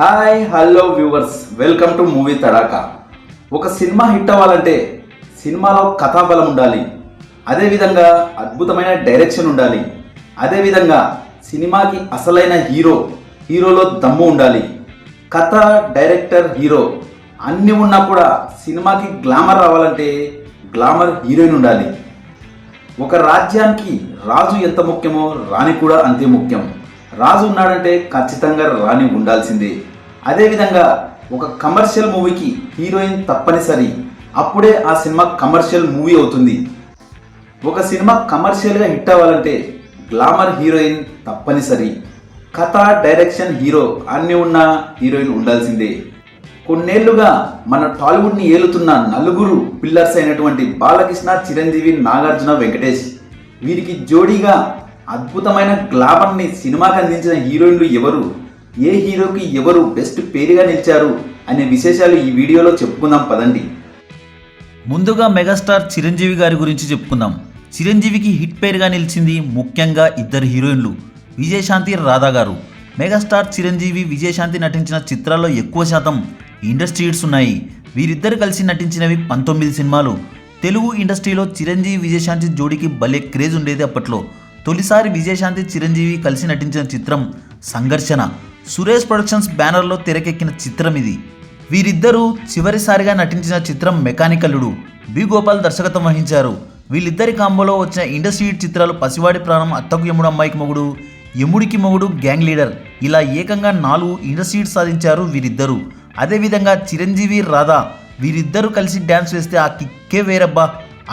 Hi hello viewers welcome to movie Tadaka ఒక cinema hit అవ్వాలంటే సినిమాలో కథాబలం ఉండాలి. అదేవిధంగా అద్భుతమైన డైరెక్షన్ ఉండాలి. అదేవిధంగా సినిమాకి అసలైన హీరో హీరోలో దమ్ము ఉండాలి. కథ డైరెక్టర్ హీరో అన్నీ ఉన్నా కూడా సినిమాకి గ్లామర్ రావాలంటే గ్లామర్ హీరోయిన్ ఉండాలి. ఒక రాజ్యానికి రాజు ఎంత ముఖ్యమో రాణి కూడా అంతే ముఖ్యం. రాజు ఉన్నాడంటే ఖచ్చితంగా రాణి ఉండాల్సిందే. అదేవిధంగా ఒక కమర్షియల్ మూవీకి హీరోయిన్ తప్పనిసరి. అప్పుడే ఆ సినిమా కమర్షియల్ మూవీ అవుతుంది. ఒక సినిమా కమర్షియల్గా హిట్ అవ్వాలంటే గ్లామర్ హీరోయిన్ తప్పనిసరి. కథ డైరెక్షన్ హీరో అన్నీ ఉన్న హీరోయిన్ ఉండాల్సిందే. కొన్నేళ్ళుగా మన టాలీవుడ్ని ఏలుతున్న నలుగురు పిల్లర్స్ అయినటువంటి బాలకృష్ణ చిరంజీవి నాగార్జున వెంకటేష్. వీరికి జోడీగా అద్భుతమైన గ్లామర్ని సినిమాకి అందించిన హీరోయిన్లు ఎవరు? ఏ హీరోకి ఎవరు బెస్ట్ పేరుగా నిలిచారు? అనే విశేషాలు ఈ వీడియోలో చెప్పుకుందాం పదండి. ముందుగా మెగాస్టార్ చిరంజీవి గారి గురించి చెప్పుకుందాం. చిరంజీవికి హిట్ పేరుగా నిలిచింది ముఖ్యంగా ఇద్దరు హీరోయిన్లు విజయశాంతి రాధా గారు. మెగాస్టార్ చిరంజీవి విజయశాంతి నటించిన చిత్రాల్లో ఎక్కువ శాతం ఇండస్ట్రీ హిట్స్ ఉన్నాయి. వీరిద్దరు కలిసి నటించినవి పంతొమ్మిది సినిమాలు. తెలుగు ఇండస్ట్రీలో చిరంజీవి విజయశాంతి జోడీకి భలే క్రేజ్ ఉండేది అప్పట్లో. తొలిసారి విజయశాంతి చిరంజీవి కలిసి నటించిన చిత్రం సంఘర్షణ. సురేష్ ప్రొడక్షన్స్ బ్యానర్లో తెరకెక్కిన చిత్రం ఇది. వీరిద్దరూ చివరిసారిగా నటించిన చిత్రం మెకానికలుడు బి గోపాల్ దర్శకత్వం వహించారు. వీళ్ళిద్దరి కాంబోలో వచ్చిన ఇండస్ట్రీ చిత్రాలు పసివాడి ప్రాణం అత్తకు యముడు అమ్మాయికి మొగుడు యముడికి మొగుడు గ్యాంగ్ లీడర్ ఇలా ఏకంగా నాలుగు ఇండస్ట్రీ సాధించారు వీరిద్దరూ. అదేవిధంగా చిరంజీవి రాధా వీరిద్దరూ కలిసి డ్యాన్స్ వేస్తే ఆ కిక్కే వేరబ్బా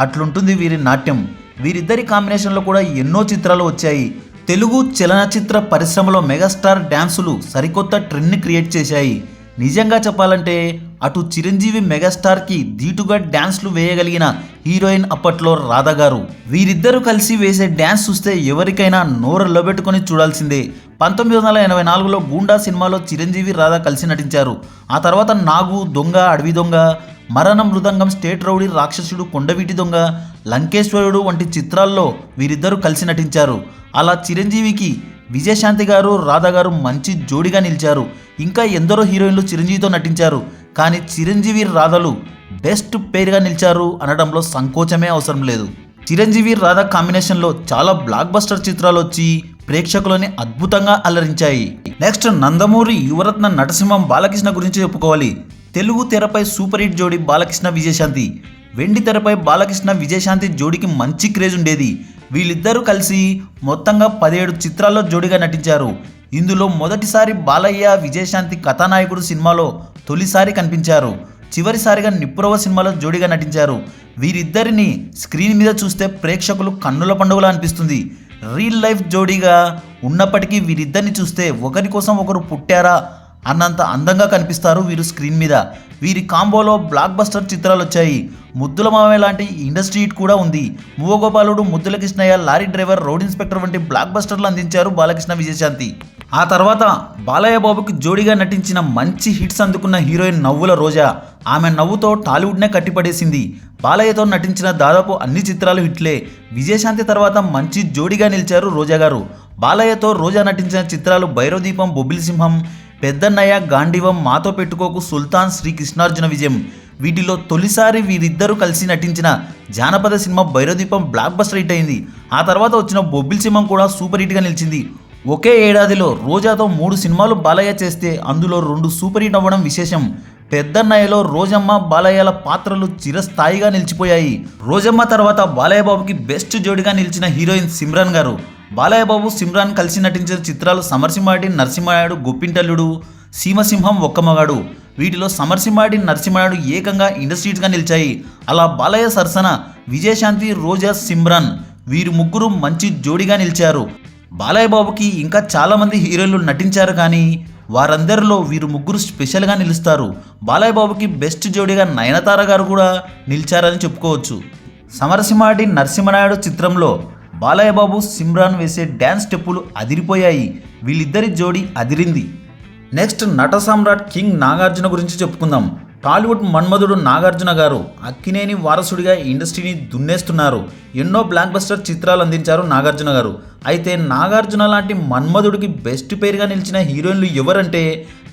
అట్లుంటుంది వీరి నాట్యం. వీరిద్దరి కాంబినేషన్లో కూడా ఎన్నో చిత్రాలు వచ్చాయి. తెలుగు చలనచిత్ర పరిశ్రమలో మెగాస్టార్ డ్యాన్సులు సరికొత్త ట్రెండ్ని క్రియేట్ చేశాయి. నిజంగా చెప్పాలంటే అటు చిరంజీవి మెగాస్టార్కి ధీటుగా డ్యాన్స్లు వేయగలిగిన హీరోయిన్ అప్పట్లో రాధా గారు వీరిద్దరూ కలిసి వేసే డ్యాన్స్ చూస్తే ఎవరికైనా నోరల్లబెట్టుకొని చూడాల్సిందే. పంతొమ్మిది వందల ఎనభై నాలుగులో గూండా సినిమాలో చిరంజీవి రాధా కలిసి నటించారు. ఆ తర్వాత నాగు దొంగ అడవి దొంగ మరణ మృదంగం స్టేట్ రౌడీ రాక్షసుడు కొండవీటి దొంగ లంకేశ్వరుడు వంటి చిత్రాల్లో వీరిద్దరూ కలిసి నటించారు. అలా చిరంజీవికి విజయశాంతి గారు రాధా గారు మంచి జోడిగా నిలిచారు. ఇంకా ఎందరో హీరోయిన్లు చిరంజీవితో నటించారు. కానీ చిరంజీవి రాధలు బెస్ట్ పేరుగా నిలిచారు అనడంలో సంకోచమే అవసరం లేదు. చిరంజీవి రాధా కాంబినేషన్లో చాలా బ్లాక్ బస్టర్ చిత్రాలు వచ్చి ప్రేక్షకులని అద్భుతంగా అలరించాయి. నెక్స్ట్ నందమూరి యువరత్న నటసింహం బాలకృష్ణ గురించి చెప్పుకోవాలి. తెలుగు తెరపై సూపర్ హిట్ జోడి బాలకృష్ణ విజయశాంతి వెండి తెరపై బాలకృష్ణ విజయశాంతి జోడికి మంచి క్రేజ్ ఉండేది. వీళ్ళిద్దరూ కలిసి మొత్తంగా పదిహేడు చిత్రాల్లో జోడిగా నటించారు. ఇందులో మొదటిసారి బాలయ్య విజయశాంతి కథానాయకుడు సినిమాలో తొలిసారి కనిపించారు. చివరిసారిగా నిప్రవ సినిమాలో జోడిగా నటించారు. వీరిద్దరిని స్క్రీన్ మీద చూస్తే ప్రేక్షకులు కన్నుల పండుగలా అనిపిస్తుంది. రీల్ లైఫ్ జోడీగా ఉన్నప్పటికీ వీరిద్దరిని చూస్తే ఒకరి కోసం ఒకరు పుట్టారా అన్నంత అందంగా కనిపిస్తారు వీరు స్క్రీన్ మీద. వీరి కాంబోలో బ్లాక్ బస్టర్ చిత్రాలు వచ్చాయి. ముద్దుల మామయ్య లాంటి ఇండస్ట్రీ హిట్ కూడా ఉంది. మూవగోపాలుడు Muddula Krishnayya lorry driver road inspector వంటి బ్లాక్ బస్టర్లు అందించారు బాలకృష్ణ విజయశాంతి. ఆ తర్వాత బాలయ్య బాబుకి జోడీగా నటించిన మంచి హిట్స్ అందుకున్న హీరోయిన్ నవ్వుల రోజా. ఆమె నవ్వుతో టాలీవుడ్నే కట్టిపడేసింది. బాలయ్యతో నటించిన దాదాపు అన్ని చిత్రాలు హిట్లే. విజయశాంతి తర్వాత మంచి జోడీగా నిలిచారు రోజా గారు. బాలయ్యతో రోజా నటించిన చిత్రాలు భైరవదీపం బొబ్బిలి సింహం పెద్దన్నయ్య గాంధీవం మాతో పెట్టుకోకు సుల్తాన్ శ్రీ కృష్ణార్జున విజయం. వీటిలో తొలిసారి వీరిద్దరూ కలిసి నటించిన జానపద సినిమా భైరదీపం బ్లాక్ బస్టర్ హిట్ అయింది. ఆ తర్వాత వచ్చిన బొబ్బిల్ సింహం కూడా సూపర్ హిట్గా నిలిచింది. ఒకే ఏడాదిలో రోజాతో మూడు సినిమాలు బాలయ్య చేస్తే అందులో రెండు సూపర్ హిట్ అవ్వడం విశేషం. పెద్దన్నయ్యలో రోజమ్మ బాలయ్యల పాత్రలు చిరస్థాయిగా నిలిచిపోయాయి. రోజమ్మ తర్వాత బాలయ్య బాబుకి బెస్ట్ జోడిగా నిలిచిన హీరోయిన్ సిమ్రన్ గారు. బాలయ్యబాబు సిమ్రాన్ కలిసి నటించిన చిత్రాలు సమర్సింహాడి నరసింహాయుడు గొప్పింటల్లుడు సీమసింహం ఒక్కమగాడు. వీటిలో సమర్సింహాడి నరసింహాయుడు ఏకంగా ఇండస్ట్రీస్గా నిలిచాయి. అలా బాలయ్య సరసన విజయశాంతి రోజా సిమ్రాన్ వీరు ముగ్గురు మంచి జోడిగా నిలిచారు. బాలయ్య బాబుకి ఇంకా చాలామంది హీరోలు నటించారు కానీ వారందరిలో వీరు ముగ్గురు స్పెషల్గా నిలుస్తారు. బాలయ్య బాబుకి బెస్ట్ జోడిగా నయనతార గారు కూడా నిలిచారని చెప్పుకోవచ్చు. సమరసింహాడి నరసింహనాయుడు చిత్రంలో బాలయ్య బాబు సిమ్రాన్ వేసే డ్యాన్స్ స్టెప్పులు అదిరిపోయాయి. వీళ్ళిద్దరి జోడీ అదిరింది. నెక్స్ట్ నట సామ్రాట్ కింగ్ నాగార్జున గురించి చెప్పుకుందాం. టాలీవుడ్ మన్మధుడు నాగార్జున గారు అక్కినేని వారసుడిగా ఇండస్ట్రీని దున్నేస్తున్నారు. ఎన్నో బ్లాక్ బస్టర్ చిత్రాలు అందించారు నాగార్జున గారు. అయితే నాగార్జున లాంటి మన్మధుడికి బెస్ట్ పేరుగా నిలిచిన హీరోయిన్లు ఎవరంటే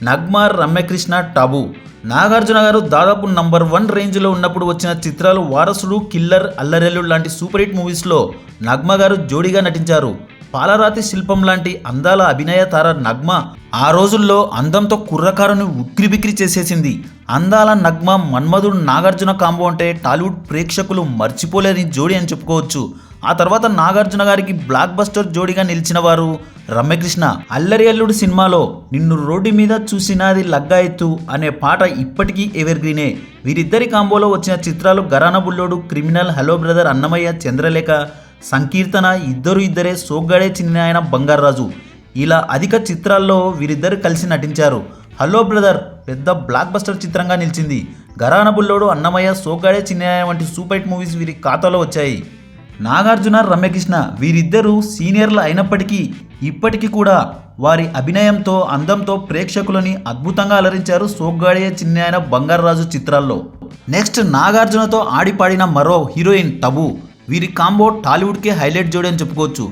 నగ్మా రమ్యకృష్ణ టబు. నాగార్జున గారు దాదాపు నంబర్ వన్ రేంజ్లో ఉన్నప్పుడు వచ్చిన చిత్రాలు వారసుడు కిల్లర్ అల్లరెల్లు లాంటి సూపర్ హిట్ మూవీస్లో నగ్మ గారు జోడీగా నటించారు. పాలరాతి శిల్పం లాంటి అందాల అభినయ తార నగ్మ ఆ రోజుల్లో అందంతో కుర్రకారుని ఉక్కిరిబిక్కిరి చేసేసింది. అందాల నగ్మ మన్మధుడు నాగార్జున కాంబో అంటే టాలీవుడ్ ప్రేక్షకులు మర్చిపోలేని జోడి అని చెప్పుకోవచ్చు. ఆ తర్వాత నాగార్జున గారికి బ్లాక్ బస్టర్ జోడిగా నిలిచిన వారు రమ్యకృష్ణ. అల్లరి అల్లుడు సినిమాలో నిన్ను రోడ్డు మీద చూసినది లగ్గాయత్తు అనే పాట ఇప్పటికీ ఎవర్గ్రీనే వీరిద్దరి కాంబోలో వచ్చిన చిత్రాలు Gharana Bullodu criminal hello brother Annamayya Chandralekha Sankeertana ఇద్దరు ఇద్దరే సోగ్గాడే చిన్నాయన బంగారాజు ఇలా అధిక చిత్రాల్లో వీరిద్దరు కలిసి నటించారు. హలో బ్రదర్ పెద్ద బ్లాక్ బస్టర్ చిత్రంగా నిలిచింది. గరాన బుల్లోడు అన్నమయ్య సోగ్గాడే చిన్నాయన వంటి సూపర్ హిట్ మూవీస్ వీరి ఖాతాలో వచ్చాయి. నాగార్జున రమ్యకృష్ణ వీరిద్దరూ సీనియర్లు అయినప్పటికీ ఇప్పటికీ కూడా వారి అభినయంతో అందంతో ప్రేక్షకులని అద్భుతంగా అలరించారు సోగ్గాడే చిన్నాయన బంగారరాజు చిత్రాల్లో. నెక్స్ట్ నాగార్జునతో ఆడిపాడిన మరో హీరోయిన్ తబు. వీరి కాంబో టాలీవుడ్కే హైలైట్ జోడి అని చెప్పుకోవచ్చు.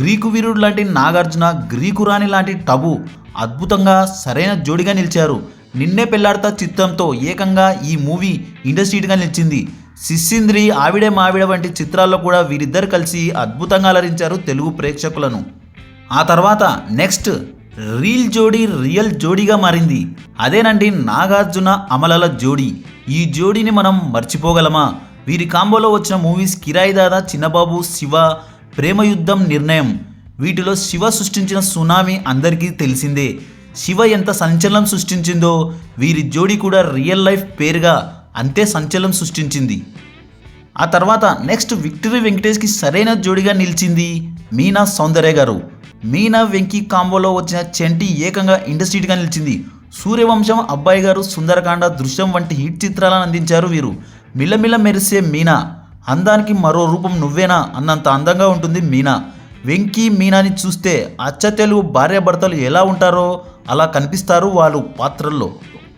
గ్రీకు వీరుడు లాంటి నాగార్జున గ్రీకు రాణి లాంటి టబు అద్భుతంగా సరైన జోడిగా నిలిచారు. నిన్నే పెళ్ళాడతా చిత్రంతో ఏకంగా ఈ మూవీ ఇండస్ట్రీట్గా నిలిచింది. సిస్సింద్రి ఆవిడే మావిడ వంటి చిత్రాల్లో కూడా వీరిద్దరు కలిసి అద్భుతంగా అలరించారు తెలుగు ప్రేక్షకులను. ఆ తర్వాత నెక్స్ట్ రీల్ జోడీ రియల్ జోడీగా మారింది. అదేనండి నాగార్జున అమలల జోడీ. ఈ జోడీని మనం మర్చిపోగలమా? వీరి కాంబోలో వచ్చిన మూవీస్ కిరాయిదాదా చిన్నబాబు శివ ప్రేమయుద్ధం నిర్ణయం. వీటిలో శివ సృష్టించిన సునామీ అందరికీ తెలిసిందే. శివ ఎంత సంచలనం సృష్టించిందో వీరి జోడీ కూడా రియల్ లైఫ్ పేరుగా అంతే సంచలనం సృష్టించింది. ఆ తర్వాత నెక్స్ట్ విక్టరీ వెంకటేష్కి సరైన జోడిగా నిలిచింది మీనా సౌందర్య గారు. మీనా వెంకీ కాంబోలో వచ్చిన చెంటి ఏకంగా ఇండస్ట్రీగా నిలిచింది. సూర్యవంశం అబ్బాయి గారు సుందరకాండ దృశ్యం వంటి హిట్ చిత్రాలను అందించారు వీరు. మిల్లమిల్ల మెరిసే మీనా అందానికి మరో రూపం నువ్వేనా అన్నంత అందంగా ఉంటుంది మీనా. వెంకీ మీనాని చూస్తే అచ్చ తెలుగు భార్యాభర్తలు ఎలా ఉంటారో అలా కనిపిస్తారు వాళ్ళు పాత్రల్లో.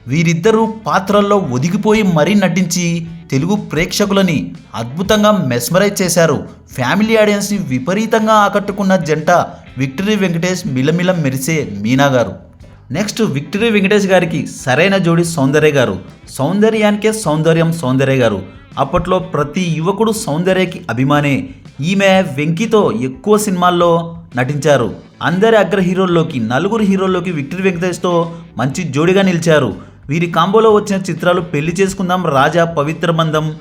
వీరిద్దరూ పాత్రల్లో ఒదిగిపోయి మరీ నటించి తెలుగు ప్రేక్షకులని అద్భుతంగా మెస్మరైజ్ చేశారు. ఫ్యామిలీ ఆడియన్స్ని విపరీతంగా ఆకట్టుకున్న జంట విక్టరీ వెంకటేష్ మిలమిల మెరిసే మీనా గారు. నెక్స్ట్ విక్టరీ వెంకటేష్ గారికి సరైన జోడి సౌందర్య గారు. సౌందర్యానికే సౌందర్యం సౌందర్య గారు. అప్పట్లో ప్రతి యువకుడు సౌందర్యకి అభిమానే. ఈమె వెంకితో ఎక్కువ సినిమాల్లో నటించారు. అందరి అగ్ర హీరోల్లోకి నలుగురు హీరోల్లోకి విక్టరీ వెంకటేష్తో మంచి జోడిగా నిలిచారు. వీరి కాంబోలో వచ్చిన చిత్రాలు పెళ్ళి చేసుకుందాం రాజా పవిత్ర బంధం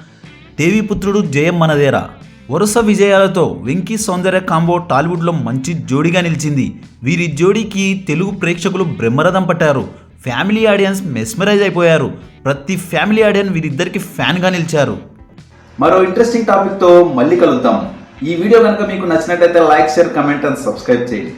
దేవిపుత్రుడు జయం మనదేరా. వరుస విజయాలతో వెంకీ సౌందర్య కాంబో టాలీవుడ్లో మంచి జోడీగా నిలిచింది. వీరి జోడీకి తెలుగు ప్రేక్షకులు బ్రహ్మరథం పట్టారు. ఫ్యామిలీ ఆడియన్స్ మెస్మరైజ్ అయిపోయారు. ప్రతి ఫ్యామిలీ ఆడియన్స్ వీరిద్దరికి ఫ్యాన్గా నిలిచారు. మరో ఇంట్రెస్టింగ్ టాపిక్తో మళ్ళీ కలుద్దాం. ఈ వీడియో కనుక మీకు నచ్చినట్లయితే like share comment and subscribe చేయండి.